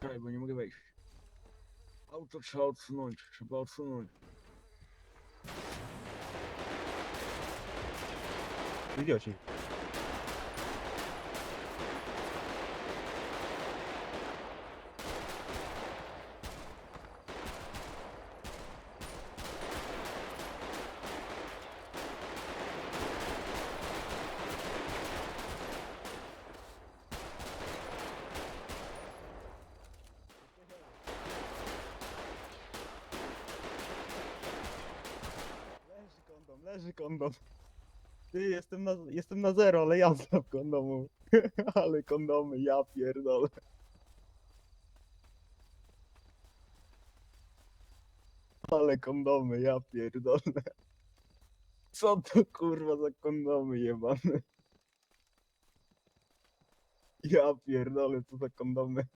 Czekaj, bo nie mogę wejść. Auto trzeba odsunąć, trzeba odsunąć. Idioci. Leży kondom, leży kondom. Ty, jestem na, jestem na zero, ale jazda w kondomu. ale kondomy, ja pierdolę. Ale kondomy, ja pierdolę. Co to kurwa za kondomy jebane? Ja pierdolę, co za kondomy.